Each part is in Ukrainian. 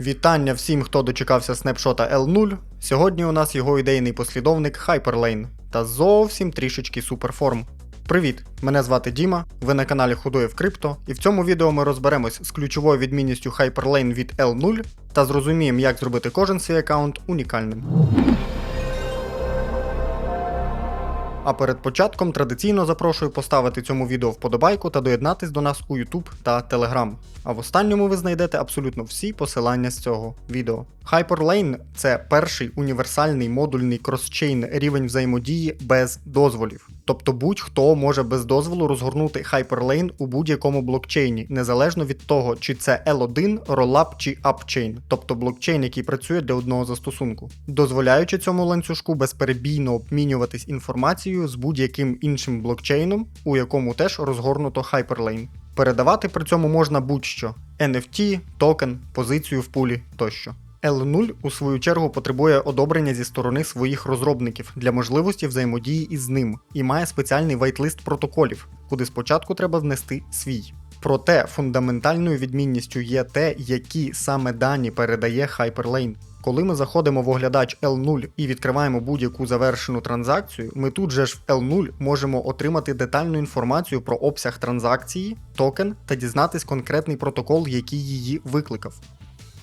Вітання всім, хто дочекався снапшота L0. Сьогодні у нас його ідейний послідовник Hyperlane та зовсім трішечки суперформ. Привіт! Мене звати Діма, ви на каналі Худоєв Крипто, і в цьому відео ми розберемось з ключовою відмінністю Hyperlane від L0 та зрозуміємо, як зробити кожен свій аккаунт унікальним. А перед початком традиційно запрошую поставити цьому відео вподобайку та доєднатись до нас у YouTube та Telegram. А в останньому ви знайдете абсолютно всі посилання з цього відео. Hyperlane – це перший універсальний модульний кросчейн рівень взаємодії без дозволів. Тобто будь-хто може без дозволу розгорнути Hyperlane у будь-якому блокчейні, незалежно від того, чи це L1, Rollup чи Upchain, тобто блокчейн, який працює для одного застосунку, дозволяючи цьому ланцюжку безперебійно обмінюватись інформацією з будь-яким іншим блокчейном, у якому теж розгорнуто Hyperlane. Передавати при цьому можна будь-що: NFT, токен, позицію в пулі тощо. L0 у свою чергу потребує одобрення зі сторони своїх розробників для можливості взаємодії із ним і має спеціальний вайтлист протоколів, куди спочатку треба внести свій. Проте фундаментальною відмінністю є те, які саме дані передає Hyperlane. Коли ми заходимо в оглядач L0 і відкриваємо будь-яку завершену транзакцію, ми тут же ж в L0 можемо отримати детальну інформацію про обсяг транзакції, токен та дізнатись конкретний протокол, який її викликав.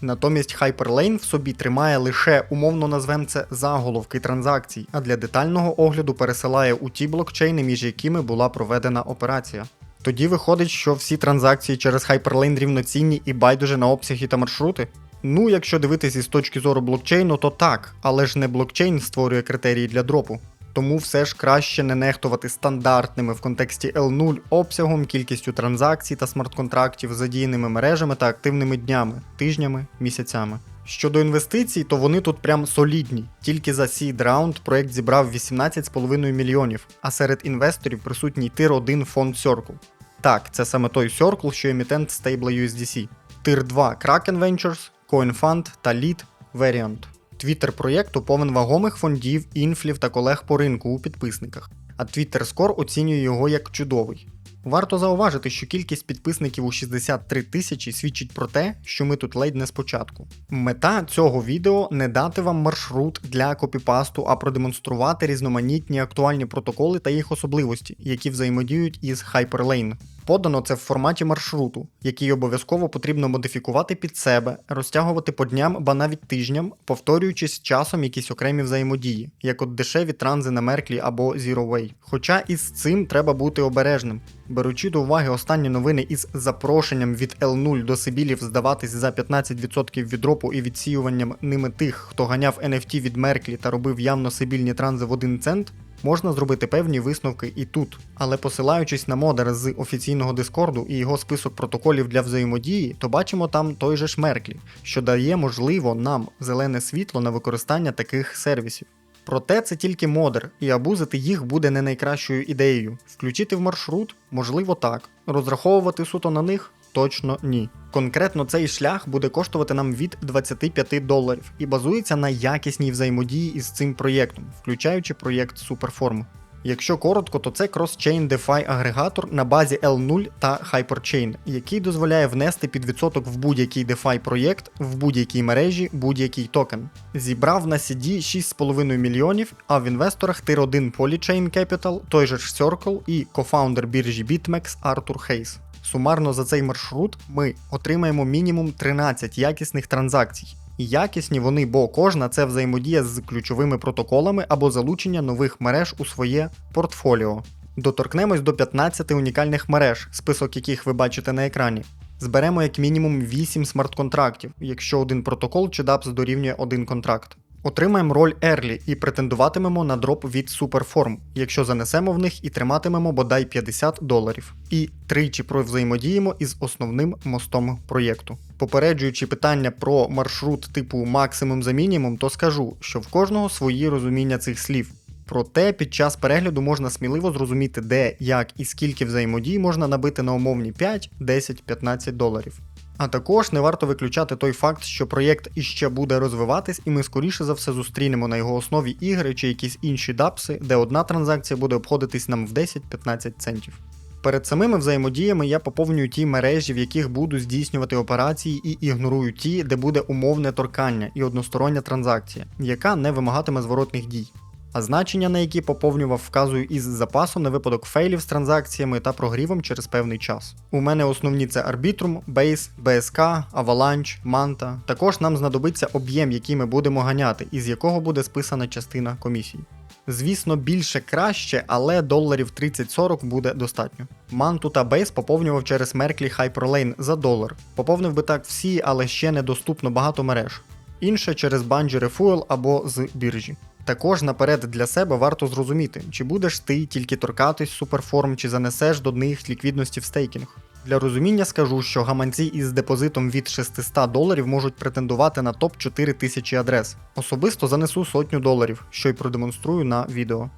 Натомість Hyperlane в собі тримає лише умовно назвем це заголовки транзакцій, а для детального огляду пересилає у ті блокчейни, між якими була проведена операція. Тоді виходить, що всі транзакції через Hyperlane рівноцінні і байдуже на обсяги та маршрути. Ну, якщо дивитись із точки зору блокчейну, то так, але ж не блокчейн створює критерії для дропу. Тому все ж краще не нехтувати стандартними в контексті L0 обсягом, кількістю транзакцій та смарт-контрактів, задіяними мережами та активними днями, тижнями, місяцями. Щодо інвестицій, то вони тут прям солідні. Тільки за Seed Round проект зібрав 18,5 мільйонів, а серед інвесторів присутній тир 1 фонд Circle. Так, це саме той Circle, що емітент стейбла USDC. Тир 2 Kraken Ventures, CoinFund та Lead Variant. Твіттер проєкту повен вагомих фондів, інфлів та колег по ринку у підписниках, а Twitter Score оцінює його як чудовий. Варто зауважити, що кількість підписників у 63 тисячі свідчить про те, що ми тут ледь не спочатку. Мета цього відео не дати вам маршрут для копіпасту, а продемонструвати різноманітні актуальні протоколи та їх особливості, які взаємодіють із Hyperlane. Подано це в форматі маршруту, який обов'язково потрібно модифікувати під себе, розтягувати по дням, ба навіть тижням, повторюючись часом якісь окремі взаємодії, як от дешеві транзи на Мерклі або Zero Way. Хоча із цим треба бути обережним. Беручи до уваги останні новини із запрошенням від L0 до Сибілів здаватись за 15% від дропу і відсіюванням ними тих, хто ганяв NFT від Мерклі та робив явно сибільні транзи в 1 цент, можна зробити певні висновки і тут. Але посилаючись на модер з офіційного дискорду і його список протоколів для взаємодії, то бачимо там той же ж Мерклі, що дає можливо нам зелене світло на використання таких сервісів. Проте це тільки модер, і абузити їх буде не найкращою ідеєю. Включити в маршрут можливо так, розраховувати суто на них точно ні. Конкретно цей шлях буде коштувати нам від 25 доларів і базується на якісній взаємодії із цим проєктом, включаючи проєкт Superform. Якщо коротко, то це Cross-Chain DeFi агрегатор на базі L0 та Hyperchain, який дозволяє внести під відсоток в будь-який DeFi проєкт в будь-якій мережі будь-який токен. Зібрав на CD 6,5 мільйонів, а в інвесторах тир 1 Polychain Capital, той же ж Circle і кофаундер біржі BitMEX Артур Хейс. Сумарно за цей маршрут ми отримаємо мінімум 13 якісних транзакцій. І якісні вони, бо кожна це взаємодія з ключовими протоколами або залучення нових мереж у своє портфоліо. Доторкнемось до 15 унікальних мереж, список яких ви бачите на екрані. Зберемо як мінімум 8 смарт-контрактів, якщо один протокол чи DApps дорівнює один контракт. Отримаємо роль Early і претендуватимемо на дроп від Superform, якщо занесемо в них і триматимемо бодай 50 доларів. І тричі провзаємодіємо із основним мостом проєкту. Попереджуючи питання про маршрут типу максимум за мінімум, то скажу, що в кожного свої розуміння цих слів. Проте під час перегляду можна сміливо зрозуміти, де, як і скільки взаємодій можна набити на умовні 5, 10, 15 доларів. А також не варто виключати той факт, що проєкт іще буде розвиватись, і ми скоріше за все зустрінемо на його основі ігри чи якісь інші дапси, де одна транзакція буде обходитись нам в 10-15 центів. Перед самими взаємодіями я поповнюю ті мережі, в яких буду здійснювати операції, і ігнорую ті, де буде умовне торкання і одностороння транзакція, яка не вимагатиме зворотних дій. А значення, на які поповнював, вказую із запасом на випадок фейлів з транзакціями та прогрівом через певний час. У мене основні це Arbitrum, Base, BSK, Avalanche, Manta. Також нам знадобиться об'єм, який ми будемо ганяти, із якого буде списана частина комісій. Звісно, більше краще, але доларів 30-40 буде достатньо. Манту та Бейс поповнював через Мерклі Hyperlane за долар. Поповнив би так всі, але ще недоступно багато мереж. Інше через Bungie Refuel або з біржі. Також наперед для себе варто зрозуміти, чи будеш ти тільки торкатись суперформ, чи занесеш до них ліквідності в стейкінг. Для розуміння скажу, що гаманці із депозитом від 600 доларів можуть претендувати на топ 4000 адрес. Особисто занесу сотню доларів, що й продемонструю на відео.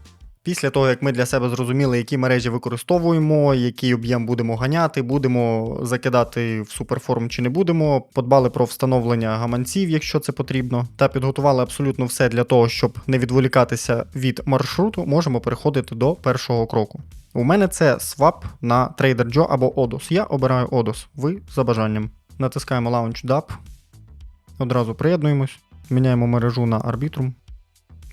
Після того, як ми для себе зрозуміли, які мережі використовуємо, який об'єм будемо ганяти, будемо закидати в суперформ чи не будемо, подбали про встановлення гаманців, якщо це потрібно, та підготували абсолютно все для того, щоб не відволікатися від маршруту, можемо переходити до першого кроку. У мене це свап на TraderJoe або ODOS. Я обираю ODOS, ви за бажанням. Натискаємо Launch DApp, одразу приєднуємось, міняємо мережу на Arbitrum,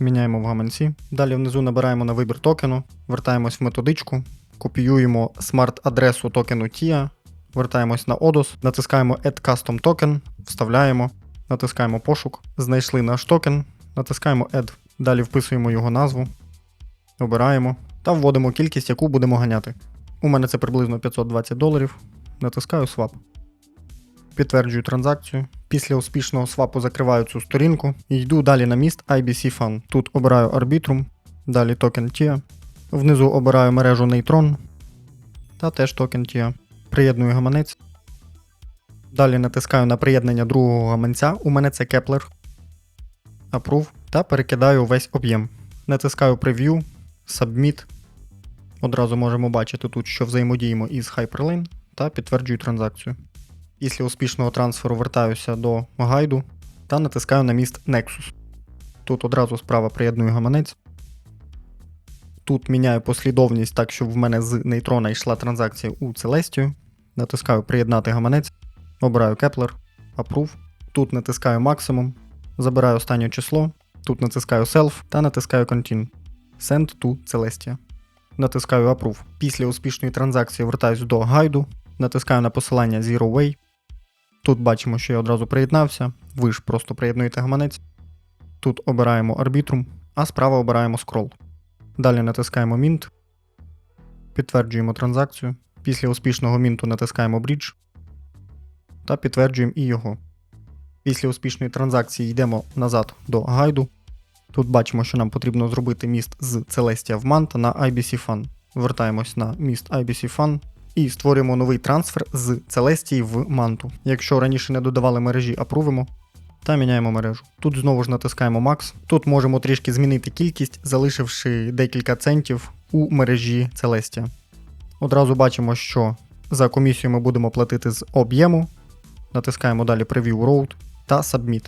міняємо в гаманці. Далі внизу набираємо на вибір токену, вертаємось в методичку, копіюємо смарт-адресу токену TIA, вертаємось на ODOS, натискаємо Add Custom Token, вставляємо, натискаємо пошук, знайшли наш токен, натискаємо Add. Далі вписуємо його назву, обираємо та вводимо кількість, яку будемо ганяти. У мене це приблизно 520 доларів. Натискаю Swap. Підтверджую транзакцію. Після успішного свапу закриваю цю сторінку і йду далі на міст IBC Fun. Тут обираю Arbitrum, далі токен TIA. Внизу обираю мережу Neutron та теж токен TIA. Приєдную гаманець. Далі натискаю на приєднання другого гаманця. У мене це Kepler. Approve та перекидаю весь об'єм. Натискаю Preview, Submit. Одразу можемо бачити тут, що взаємодіємо із Hyperlane та підтверджую транзакцію. Після успішного трансферу вертаюся до гайду та натискаю на міст Nexus. Тут одразу справа приєдную гаманець. Тут міняю послідовність так, щоб в мене з нейтрона йшла транзакція у Celestia. Натискаю Приєднати гаманець, обираю Kepler, Approve. Тут натискаю максимум, забираю останнє число, тут натискаю Self та натискаю Continue. Send to Celestia. Натискаю Approve. Після успішної транзакції вертаюсь до гайду, натискаю на посилання Zero Way. Тут бачимо, що я одразу приєднався. Ви ж просто приєднуєте гаманець. Тут обираємо Arbitrum, а справа обираємо Scroll. Далі натискаємо Mint. Підтверджуємо транзакцію. Після успішного мінту натискаємо Bridge та підтверджуємо і його. Після успішної транзакції йдемо назад до гайду. Тут бачимо, що нам потрібно зробити міст з Celestia в Manta на IBC Fun. Вертаємось на міст IBC Fun і створюємо новий трансфер з Celestia в Манту. Якщо раніше не додавали мережі, апрувимо та міняємо мережу. Тут знову ж натискаємо Max. Тут можемо трішки змінити кількість, залишивши декілька центів у мережі Celestia. Одразу бачимо, що за комісію ми будемо платити з об'єму. Натискаємо далі Preview Road та Submit.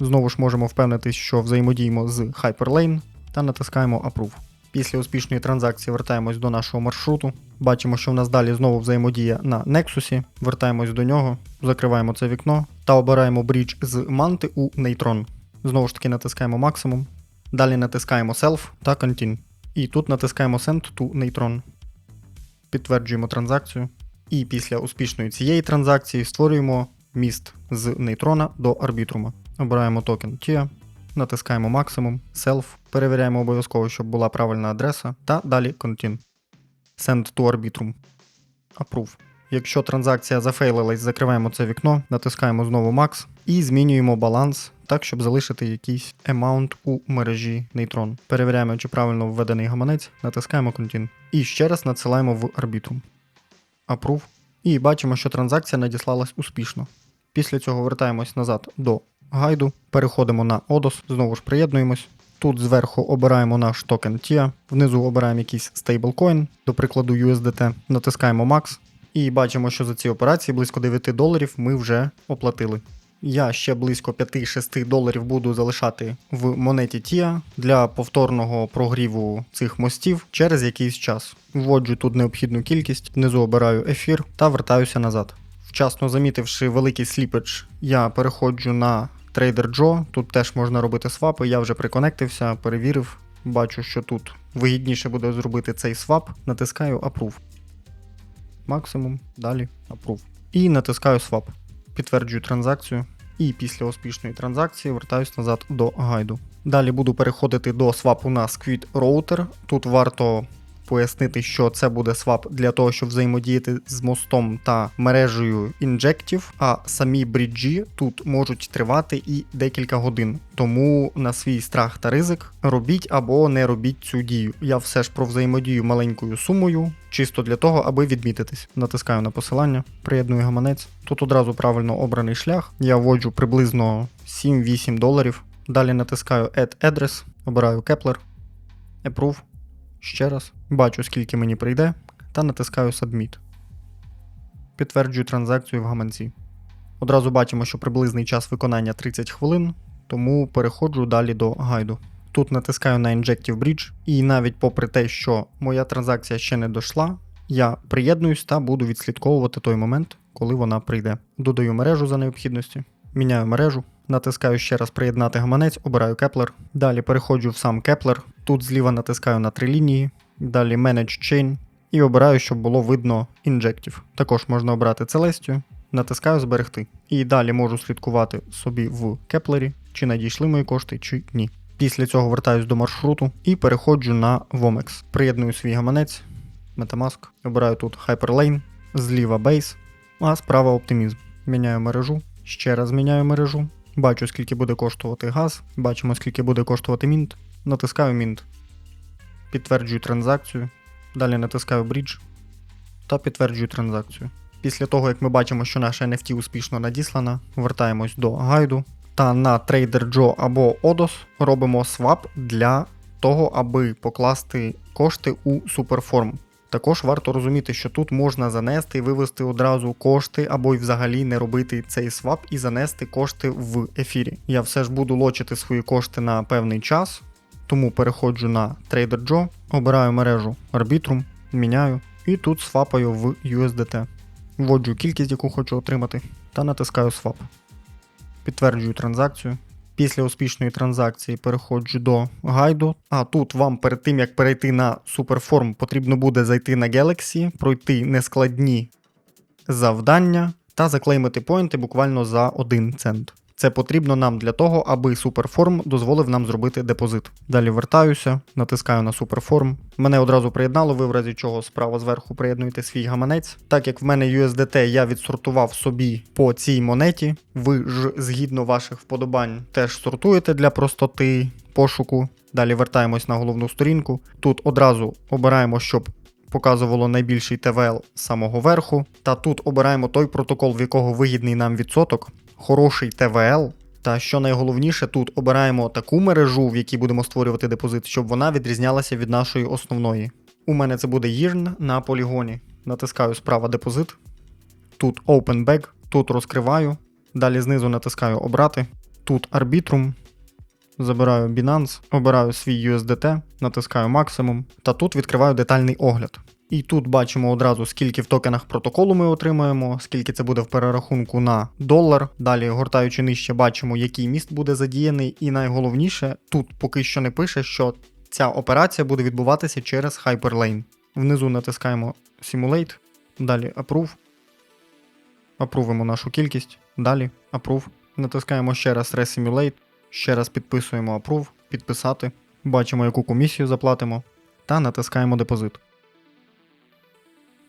Знову ж можемо впевнитись, що взаємодіємо з Hyperlane та натискаємо Approve. Після успішної транзакції вертаємось до нашого маршруту. Бачимо, що в нас далі знову взаємодія на Nexus. Вертаємось до нього, закриваємо це вікно та обираємо брідж з манти у Neutron. Знову ж таки натискаємо максимум. Далі натискаємо Self та Continue. І тут натискаємо Send to Neutron. Підтверджуємо транзакцію. І після успішної цієї транзакції створюємо міст з нейтрона до арбітрума. Обираємо токен TIA, натискаємо максимум, Self, перевіряємо обов'язково, щоб була правильна адреса, та далі Continue. Send to Arbitrum. Approve. Якщо транзакція зафейлилась, закриваємо це вікно, натискаємо знову Max і змінюємо баланс так, щоб залишити якийсь amount у мережі Neutron. Перевіряємо, чи правильно введений гаманець, натискаємо Continue. І ще раз надсилаємо в Arbitrum. Approve. І бачимо, що транзакція надіслалась успішно. Після цього вертаємось назад до гайду, переходимо на ODOS, знову ж приєднуємось. Тут зверху обираємо наш токен TIA, внизу обираємо якийсь стейблкоін, до прикладу USDT, натискаємо Max і бачимо, що за ці операції близько 9 доларів ми вже оплатили. Я ще близько 5-6 доларів буду залишати в монеті TIA для повторного прогріву цих мостів через якийсь час. Вводжу тут необхідну кількість, внизу обираю ефір та вертаюся назад. Вчасно замітивши великий сліпедж, я переходжу на Trader Joe. Тут теж можна робити свапи. Я вже приконектився, перевірив. Бачу, що тут вигідніше буде зробити цей свап. Натискаю Approve. Максимум, далі Approve. І натискаю Swap. Підтверджую транзакцію. І після успішної транзакції вертаюсь назад до гайду. Далі буду переходити до свапу на Squid Router. Тут варто пояснити, що це буде свап для того, щоб взаємодіяти з мостом та мережею інжектів, а самі бріджі тут можуть тривати і декілька годин. Тому на свій страх та ризик робіть або не робіть цю дію. Я все ж про взаємодію маленькою сумою, чисто для того, аби відмітитись. Натискаю на посилання, приєдную гаманець. Тут одразу правильно обраний шлях. Я вводжу приблизно 7-8 доларів. Далі натискаю Add Address, обираю Kepler, Approve. Ще раз. Бачу, скільки мені прийде, та натискаю Submit. Підтверджую транзакцію в гаманці. Одразу бачимо, що приблизний час виконання 30 хвилин, тому переходжу далі до гайду. Тут натискаю на Injective Bridge, і навіть попри те, що моя транзакція ще не дійшла, я приєднуюсь та буду відслідковувати той момент, коли вона прийде. Додаю мережу за необхідності, міняю мережу, натискаю ще раз приєднати гаманець, обираю Kepler. Далі переходжу в сам Kepler. Тут зліва натискаю на три лінії, далі Manage Chain і обираю, щоб було видно Injective. Також можна обрати Celestia, натискаю зберегти. І далі можу слідкувати собі в Кеплері, чи надійшли мої кошти, чи ні. Після цього вертаюсь до маршруту і переходжу на Vomex. Приєдную свій гаманець, Metamask, обираю тут Hyperlane, зліва Base, а справа Optimism. Міняю мережу, ще раз міняю мережу. Бачу, скільки буде коштувати газ, бачимо, скільки буде коштувати Mint. Натискаю Mint. Підтверджую транзакцію. Далі натискаю Bridge та підтверджую транзакцію. Після того, як ми бачимо, що наша NFT успішно надіслана, вертаємось до гайду та на Trader Joe або Odos робимо свап для того, аби покласти кошти у суперформ. Також варто розуміти, що тут можна занести і вивести одразу кошти, або й взагалі не робити цей свап і занести кошти в ефірі. Я все ж буду лочити свої кошти на певний час, тому переходжу на Trader Joe, обираю мережу Arbitrum, міняю і тут свапаю в USDT. Вводжу кількість, яку хочу отримати, та натискаю Swap. Підтверджую транзакцію. Після успішної транзакції переходжу до гайду. А тут вам перед тим як перейти на суперформ, потрібно буде зайти на Galaxy, пройти нескладні завдання та заклеймити поінти буквально за 1 цент. Це потрібно нам для того, аби суперформ дозволив нам зробити депозит. Далі вертаюся, натискаю на суперформ. Мене одразу приєднало, ви в разі чого справа зверху приєднуєте свій гаманець. Так як в мене USDT я відсортував собі по цій монеті, ви ж згідно ваших вподобань теж сортуєте для простоти пошуку. Далі вертаємось на головну сторінку. Тут одразу обираємо, щоб показувало найбільший ТВЛ самого верху. Та тут обираємо той протокол, в якого вигідний нам відсоток, хороший ТВЛ. Та що найголовніше, тут обираємо таку мережу, в якій будемо створювати депозит, щоб вона відрізнялася від нашої основної. У мене це буде Yearn на полігоні. Натискаю справа депозит. Тут Open Bag, тут розкриваю. Далі знизу натискаю Обрати. Тут Arbitrum. Забираю Binance, обираю свій USDT, натискаю максимум, та тут відкриваю детальний огляд. І тут бачимо одразу, скільки в токенах протоколу ми отримаємо, скільки це буде в перерахунку на долар. Далі, гортаючи нижче, бачимо, який міст буде задіяний. І найголовніше, тут поки що не пише, що ця операція буде відбуватися через Hyperlane. Внизу натискаємо Simulate, далі Approve. Апрувимо нашу кількість. Далі Approve. Натискаємо ще раз Resimulate. Ще раз підписуємо Approve, підписати. Бачимо, яку комісію заплатимо. Та натискаємо депозит.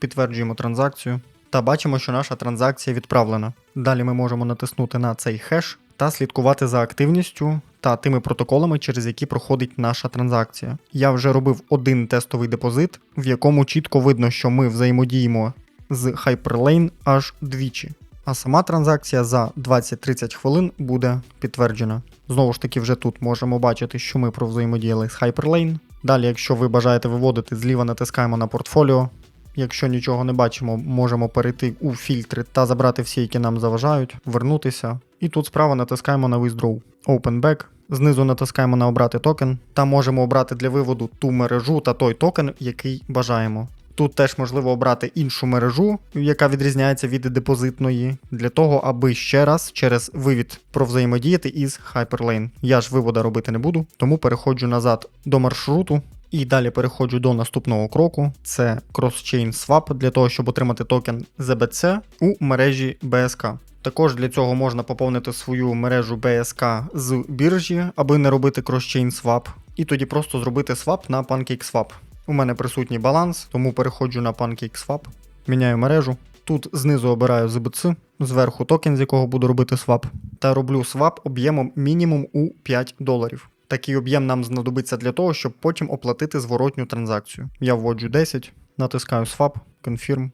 Підтверджуємо транзакцію. Та бачимо, що наша транзакція відправлена. Далі ми можемо натиснути на цей хеш та слідкувати за активністю та тими протоколами, через які проходить наша транзакція. Я вже робив один тестовий депозит, в якому чітко видно, що ми взаємодіємо з Hyperlane аж двічі. А сама транзакція за 20-30 хвилин буде підтверджена. Знову ж таки, вже тут можемо бачити, що ми провзаємодіяли з Hyperlane. Далі, якщо ви бажаєте виводити, зліва натискаємо на портфоліо. Якщо нічого не бачимо, можемо перейти у фільтри та забрати всі, які нам заважають, вернутися І тут справа натискаємо на Withdraw. Open Back. Знизу натискаємо на обрати токен та можемо обрати для виводу ту мережу та той токен, який бажаємо. Тут теж можливо обрати іншу мережу, яка відрізняється від депозитної, для того, аби ще раз через вивід провзаємодіяти із Hyperlane. Я ж вивода робити не буду, тому переходжу назад до маршруту. І далі переходжу до наступного кроку: це Cross-Chain Swap для того, щоб отримати токен ZBC у мережі BSK. Також для цього можна поповнити свою мережу BSK з біржі, аби не робити Cross-Chain Swap, і тоді просто зробити свап на PancakeSwap. У мене присутній баланс, тому переходжу на PancakeSwap, міняю мережу. Тут знизу обираю ZBC, зверху токен, з якого буду робити свап, та роблю свап об'ємом мінімум у 5 доларів. Такий об'єм нам знадобиться для того, щоб потім оплатити зворотню транзакцію. Я вводжу 10, натискаю Swap, Confirm.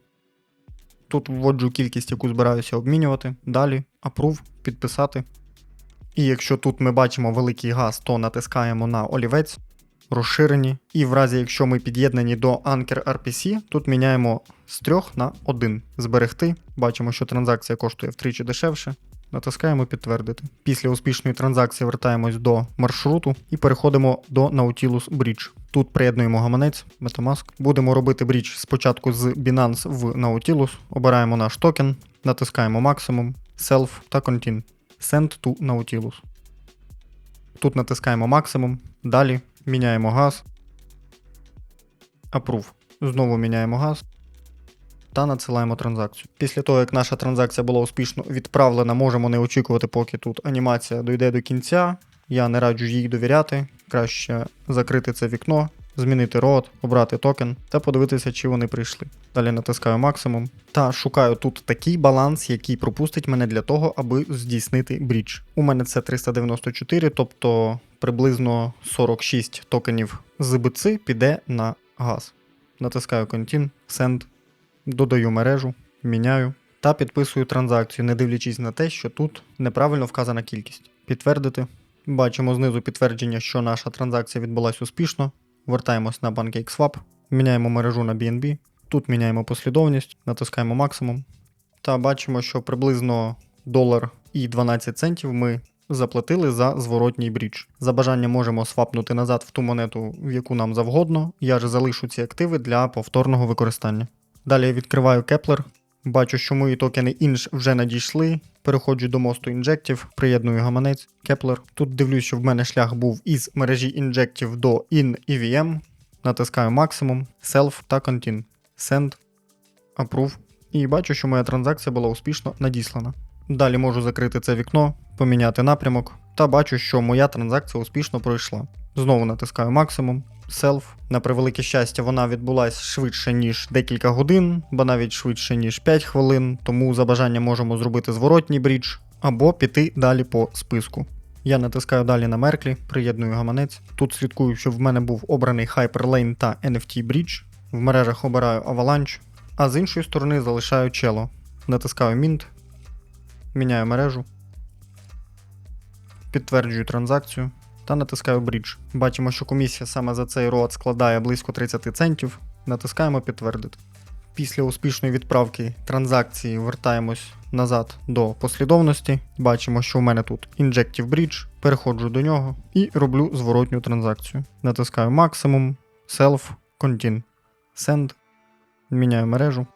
Тут вводжу кількість, яку збираюся обмінювати. Далі Approve, підписати. І якщо тут ми бачимо великий газ, то натискаємо на олівець, розширені. І в разі, якщо ми під'єднані до Anker RPC, тут міняємо з 3 на 1. Зберегти. Бачимо, що транзакція коштує втричі дешевше. Натискаємо підтвердити. Після успішної транзакції вертаємось до маршруту і переходимо до Nautilus Bridge. Тут приєднуємо гаманець Metamask. Будемо робити брідж спочатку з Binance в Nautilus. Обираємо наш токен, натискаємо максимум, Self та Continue. Send to Nautilus. Тут натискаємо максимум. Далі міняємо газ. Approve. Знову міняємо газ та надсилаємо транзакцію. Після того, як наша транзакція була успішно відправлена, можемо не очікувати, поки тут анімація дойде до кінця. Я не раджу їй довіряти. Краще закрити це вікно, змінити рот, обрати токен та подивитися, чи вони прийшли. Далі натискаю максимум та шукаю тут такий баланс, який пропустить мене для того, аби здійснити брідж. У мене це 394, тобто приблизно 46 токенів з BC піде на газ. Натискаю Continue, Send, додаю мережу, міняю та підписую транзакцію, не дивлячись на те, що тут неправильно вказана кількість. Підтвердити. Бачимо знизу підтвердження, що наша транзакція відбулася успішно. Вертаємось на PancakeSwap, міняємо мережу на BNB. Тут міняємо послідовність, натискаємо максимум. Та бачимо, що приблизно долар і 12 центів ми заплатили за зворотній брідж. За бажанням можемо свапнути назад в ту монету, в яку нам завгодно. Я ж залишу ці активи для повторного використання. Далі я відкриваю Kepler. Бачу, що мої токени інж вже надійшли. Переходжу до мосту інжектів, приєдную гаманець Kepler. Тут дивлюсь, що в мене шлях був із мережі інжектів до IN-EVM. Натискаю максимум, Self та Continue. Send, Approve. І бачу, що моя транзакція була успішно надіслана. Далі можу закрити це вікно, поміняти напрямок, та бачу, що моя транзакція успішно пройшла. Знову натискаю максимум, Self. На превелике щастя, вона відбулася швидше, ніж декілька годин, бо навіть швидше, ніж 5 хвилин, тому за бажанням можемо зробити зворотній брідж або піти далі по списку. Я натискаю далі на Мерклі, приєдную гаманець. Тут слідкую, щоб в мене був обраний Hyperlane та NFT Bridge. В мережах обираю Avalanche, а з іншої сторони залишаю Cello. Натискаю Mint, міняю мережу, підтверджую транзакцію та натискаю Bridge. Бачимо, що комісія саме за цей рот складає близько 30 центів. Натискаємо підтвердити. Після успішної відправки транзакції вертаємось назад до послідовності. Бачимо, що в мене тут Injective Bridge. Переходжу до нього і роблю зворотню транзакцію. Натискаю максимум, Self, Continue, Send. Міняю мережу.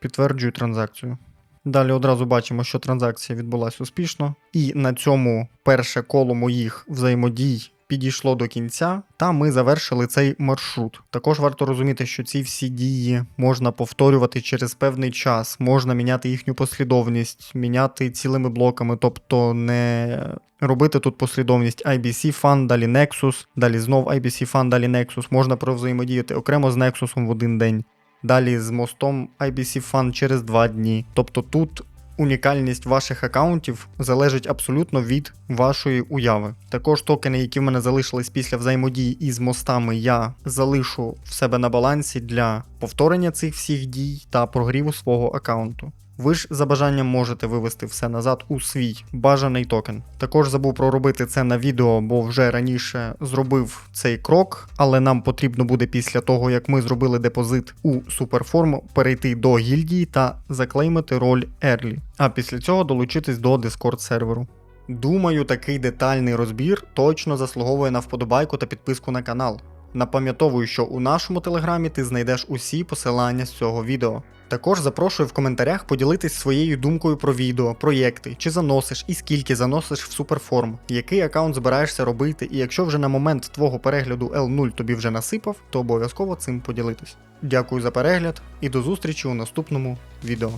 Підтверджую транзакцію. Далі одразу бачимо, що транзакція відбулася успішно, і на цьому перше коло моїх взаємодій підійшло до кінця, та ми завершили цей маршрут. Також варто розуміти, що ці всі дії можна повторювати через певний час, можна міняти їхню послідовність, міняти цілими блоками, тобто не робити тут послідовність IBC Fund, далі Nexus, далі знов IBC Fund, далі Nexus. Можна провзаємодіяти окремо з Nexus в один день. Далі з мостом IBC Fund через 2 дні. Тобто тут унікальність ваших аккаунтів залежить абсолютно від вашої уяви. Також токени, які в мене залишились після взаємодії із мостами, я залишу в себе на балансі для повторення цих всіх дій та прогріву свого аккаунту. Ви ж за бажанням можете вивести все назад у свій бажаний токен. Також забув проробити це на відео, бо вже раніше зробив цей крок, але нам потрібно буде після того, як ми зробили депозит у суперформ, перейти до гільдії та заклеймити роль Early, а після цього долучитись до Discord серверу. Думаю, такий детальний розбір точно заслуговує на вподобайку та підписку на канал. Напам'ятовую, що у нашому телеграмі ти знайдеш усі посилання з цього відео. Також запрошую в коментарях поділитись своєю думкою про відео, проєкти, чи заносиш і скільки заносиш в суперформ, який аккаунт збираєшся робити, і якщо вже на момент твого перегляду L0 тобі вже насипав, то обов'язково цим поділитись. Дякую за перегляд і до зустрічі у наступному відео.